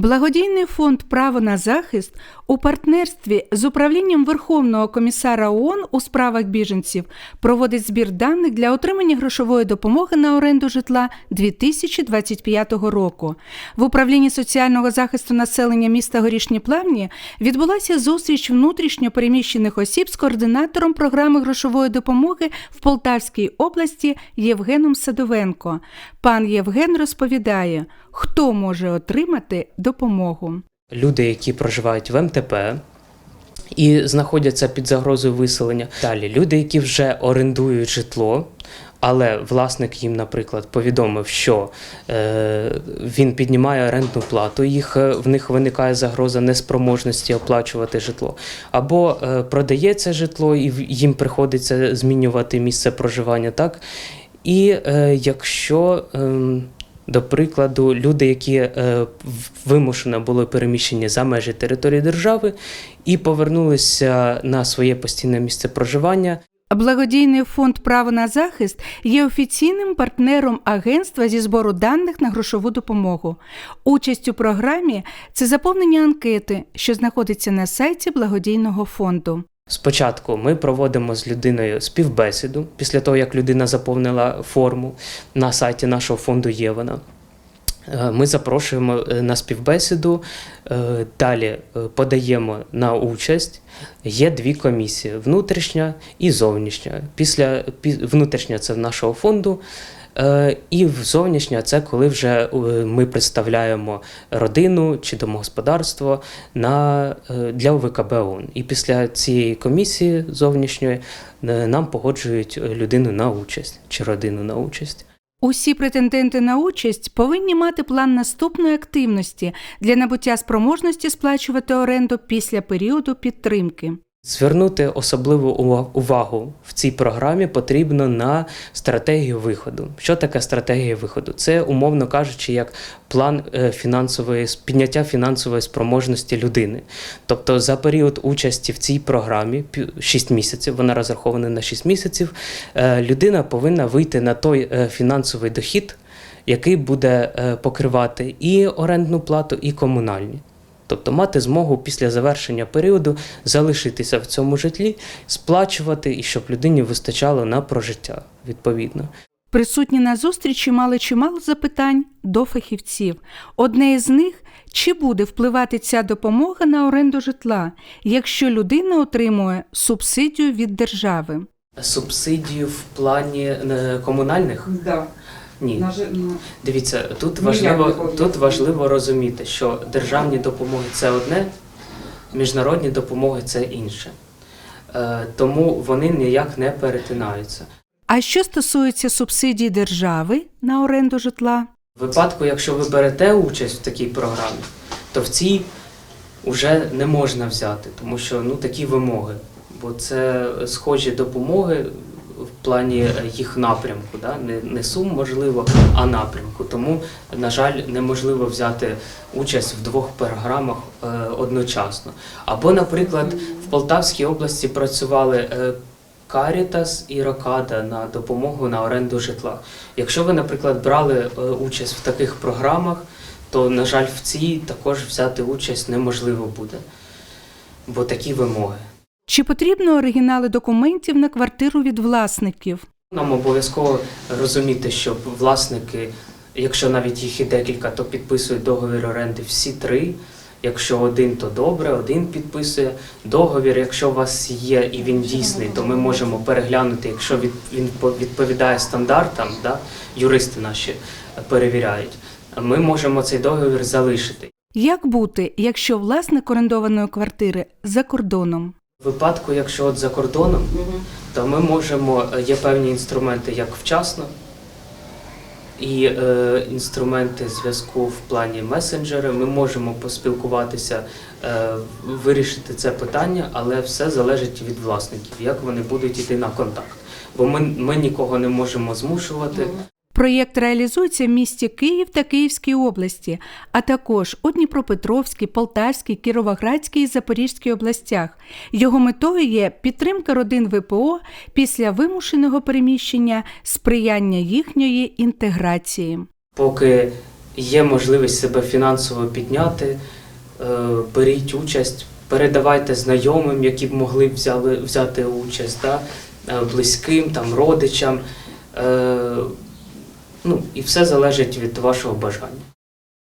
Благодійний фонд Право на захист у партнерстві з управлінням Верховного комісара ООН у справах біженців проводить збір даних для отримання грошової допомоги на оренду житла 2025 року. В управлінні соціального захисту населення міста Горішні Плавні відбулася зустріч внутрішньо переміщених осіб з координатором програми грошової допомоги в Полтавській області Євгеном Садовенко. Пан Євген розповідає, хто може отримати допомогу. люди, які проживають в МТП і знаходяться під загрозою виселення. Далі люди, які вже орендують житло. Але власник їм, наприклад, повідомив, що е, він піднімає орендну плату, їх е, в них виникає загроза неспроможності оплачувати житло, або е, продається житло, і їм приходиться змінювати місце проживання, так? І е, якщо, ем, до прикладу, люди, які е, вимушено були переміщені за межі території держави і повернулися на своє постійне місце проживання, Благодійний фонд Право на захист є офіційним партнером агентства зі збору даних на грошову допомогу. Участь у програмі це заповнення анкети, що знаходиться на сайті благодійного фонду. Спочатку ми проводимо з людиною співбесіду після того, як людина заповнила форму на сайті нашого фонду є вона. Е, Ми запрошуємо е, на співбесіду, е, далі подаємо на участь. Є дві комісії: внутрішня і зовнішня. Після пі- внутрішня це нашого фонду. Е, І в зовнішня це коли вже е, ми представляємо родину чи домогосподарство на, е, для ОВКБ ООН. І після цієї комісії зовнішньої нам погоджують людину на участь чи родину на участь. Усі претенденти на участь повинні мати план наступної активності для набуття спроможності сплачувати оренду після періоду підтримки. Звернути особливу увагу в цій програмі потрібно на стратегію виходу. Що таке стратегія виходу? Це, умовно кажучи, як план е, фінансової підняття фінансової спроможності людини. Тобто за період участі в цій програмі 6 місяців, вона розрахована на 6 місяців, е, людина повинна вийти на той е, фінансовий дохід, який буде покривати і орендну плату, і комунальні. Тобто мати змогу після завершення періоду залишитися в цьому житлі, сплачувати і щоб людині вистачало на прожиття відповідно. Присутні на зустрічі мали чимало запитань до фахівців. Одне із них чи буде впливати ця допомога на оренду житла, якщо людина отримує субсидію від держави. Субсидію в плані е, комунальних? Да. Ні. На, на... Дивіться, тут Ніяк важливо, тут важливо розуміти, що державні допомоги це одне, міжнародні допомоги це інше. Е, Тому вони ніяк не перетинаються. А що стосується субсидій держави на оренду житла? В випадку, якщо ви берете участь в такій програмі, то в цій вже не можна взяти, тому що ну такі вимоги. Бо це схожі допомоги плані е, їх напрямку, да? не, не сум можливо, а напрямку. Тому, на жаль, неможливо взяти участь в двох програмах е, одночасно. Або, наприклад, в Полтавській області працювали е, Карітас і Рокада на допомогу на оренду житла. Якщо ви, наприклад, брали е, участь в таких програмах, то, на жаль, в цій також взяти участь неможливо буде, бо такі вимоги. Чи потрібно оригінали документів на квартиру від власників? Нам обов'язково розуміти, що власники, якщо навіть їх і декілька, то підписують договір оренди всі три. Якщо один, то добре, один підписує договір. Якщо у вас є і він дійсний, то ми можемо переглянути, якщо він по- відповідає стандартам, да, юристи наші перевіряють. Ми можемо цей договір залишити. Як бути, якщо власник орендованої квартири за кордоном? В випадку, якщо от за кордоном, то ми можемо, е, є певні інструменти, як вчасно, і е, інструменти зв'язку в плані месенджери. Ми можемо поспілкуватися, е, вирішити це питання, але все залежить від власників, як вони будуть йти на контакт. Бо ми, ми нікого не можемо змушувати. Проєкт реалізується в місті Київ та Київській області, а також у Дніпропетровській, Полтавській, Кіровоградській і Запорізькій областях. Його метою є підтримка родин ВПО після вимушеного переміщення, сприяння їхньої інтеграції. Поки є можливість себе фінансово підняти, е, беріть участь, передавайте знайомим, які б могли взяти участь, да? е, близьким, там, родичам. Ну, і все залежить від вашого бажання.